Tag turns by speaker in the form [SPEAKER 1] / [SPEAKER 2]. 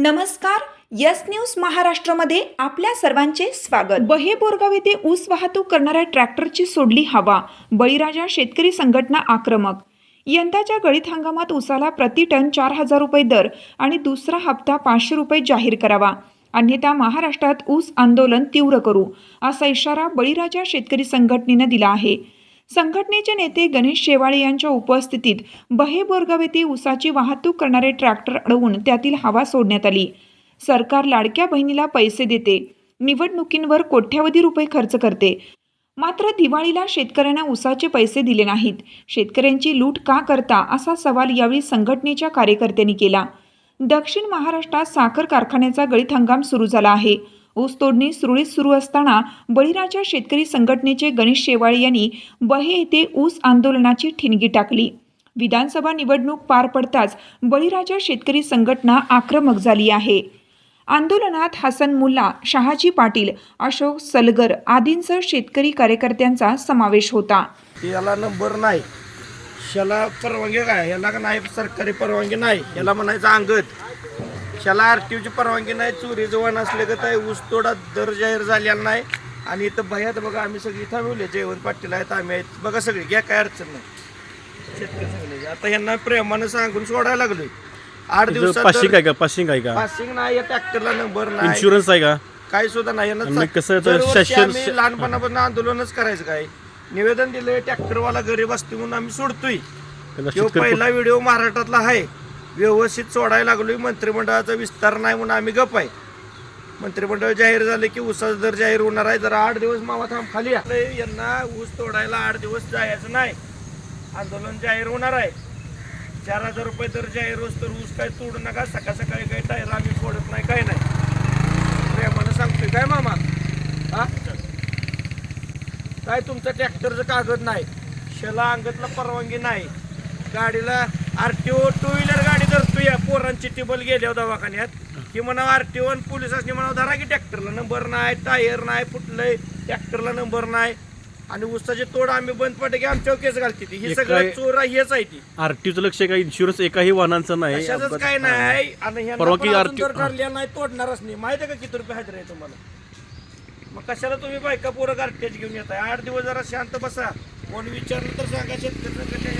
[SPEAKER 1] नमस्कार yes news महाराष्ट्रामध्ये आपल्या सर्वांचे स्वागत. बहे बोरगाव येथे ऊस वाहतूक करणाऱ्या ट्रॅक्टरची सोडली हवा बळीराजा शेतकरी संघटना आक्रमक. यंदाच्या गळीत हंगामात ऊसाला प्रति टन चार हजार रुपये दर आणि दुसरा हप्ता पाचशे रुपये जाहीर करावा. अन्यथा महाराष्ट्रात ऊस आंदोलन तीव्र करू असा इशारा बळीराजा शेतकरी संघटनेनं दिला आहे. संघटनेचे नेते गणेश शेवाळे यांच्या उपस्थितीत बहे बोरगाव येथे उसाची वाहतूक करणारे ट्रॅक्टर अडवून त्यातील हवा सोडण्यात आली. सरकार लाडक्या बहिणीला पैसे देते निवडणुकींवर कोट्यावधी रुपये खर्च करते. मात्र दिवाळीला शेतकऱ्यांना उसाचे पैसे दिले नाहीत. शेतकऱ्यांची लूट का करता असा सवाल यावेळी संघटनेच्या कार्यकर्त्यांनी केला. दक्षिण महाराष्ट्रात साखर कारखान्याचा गळीत हंगाम सुरू झाला आहे. ऊसतोडणी सुरळीत सुरू असताना बळीराजा शेतकरी संघटनेचे गणेश शेवाळे यांनी बहे येथे ऊस आंदोलनाची ठिणगी टाकली. विधानसभा निवडणूक पार पडताच बळीराजा शेतकरी संघटना आक्रमक झाली आहे. आंदोलनात हसन मुल्ला शहाजी पाटील अशोक सलगर आदींसह शेतकरी कार्यकर्त्यांचा समावेश होता.
[SPEAKER 2] याला नंबर नाही. याला परवानगी काय याला नाही? सरकारी परवानगी नाही. याला म्हणायचं अंगत याला आर टी ओची परवानगी नाही चोरी जवळ नसले का काय ऊस तोडा दर जाहीर झालेला नाही. आणि इथं भयात बघा आम्ही सगळी थांबवले जयवंत पाटील आहेत आम्ही आहेत. बघा सगळी घ्या काय अडचण नाही. शेतकरी सगळे. आता यांना प्रेमानं सांगून सोडायला लागलोय. आठ दिवसात
[SPEAKER 3] पाशिंग
[SPEAKER 2] दर-
[SPEAKER 3] आहे का? पाशिंग आहे का?
[SPEAKER 2] पासिंग नाही या ट्रॅक्टरला नंबर नाही.
[SPEAKER 3] इन्शुरन्स आहे का?
[SPEAKER 2] काही सुद्धा नाही. यांना
[SPEAKER 3] आणि कसं आहे तर
[SPEAKER 2] दरवर्षी
[SPEAKER 3] शासन-
[SPEAKER 2] आम्ही लहानपणापासून आंदोलनच करायचं काय? निवेदन दिलंय ट्रॅक्टरवाला गरीब असते म्हणून आम्ही सोडतोय.
[SPEAKER 3] त्याला
[SPEAKER 2] तो
[SPEAKER 3] शेतकरी
[SPEAKER 2] पहिला व्हिडिओ महाराष्ट्रातला आहे. व्यवस्थित सोडायला लागलो मंत्रिमंडळाचा विस्तार नाही म्हणून आम्ही गप आहे. मंत्रिमंडळ जाहीर झाले की ऊसाचा दर जाहीर होणार आहे. जरा आठ दिवस मावा थांब खाली यांना ऊस तोडायला आठ दिवस जायचं नाही. आंदोलन जाहीर होणार आहे. चार हजार रुपये दर जाहीर होस तर ऊस काय तोडू नका. सकाळ सकाळी काही टायर आम्ही सोडत नाही काय नाही. प्रेमानं सांगतोय काय मामा? हा? काय तुमचं ट्रॅक्टरचं कागद नाही? शेला अंगतला परवानगी नाही. गाडीला R T O two wheeler पोरांची टिबल गेल्या दवाखान्यात. की म्हणा आर टी आणि पोलिसांनी म्हणा धरा की ट्रॅक्टरला नंबर नाही टायर नाही फुटलंय ट्रॅक्टरला नंबर नाही. आणि उसाचे तोड आम्ही बंद पडले की आमच्यावर केस घालते ती. ही सगळं
[SPEAKER 3] काय-
[SPEAKER 2] चोर हेच आहे ती.
[SPEAKER 3] आरटीओचं लक्ष आहे का? इन्शुरन्स एकाही वाहनांचं नाही.
[SPEAKER 2] कशाच काय नाही. आणि ह्यांना पण अजून नाही तोडणारच नाही. माहिती आहे का किती रुपये हजर आहे तुम्हाला? मग कशाला तुम्ही बायका पोरं गारट्याच घेऊन येत आहे आठ दिवस जरा शांत बसा. कोणी विचारलं तर सांगा सांगितलं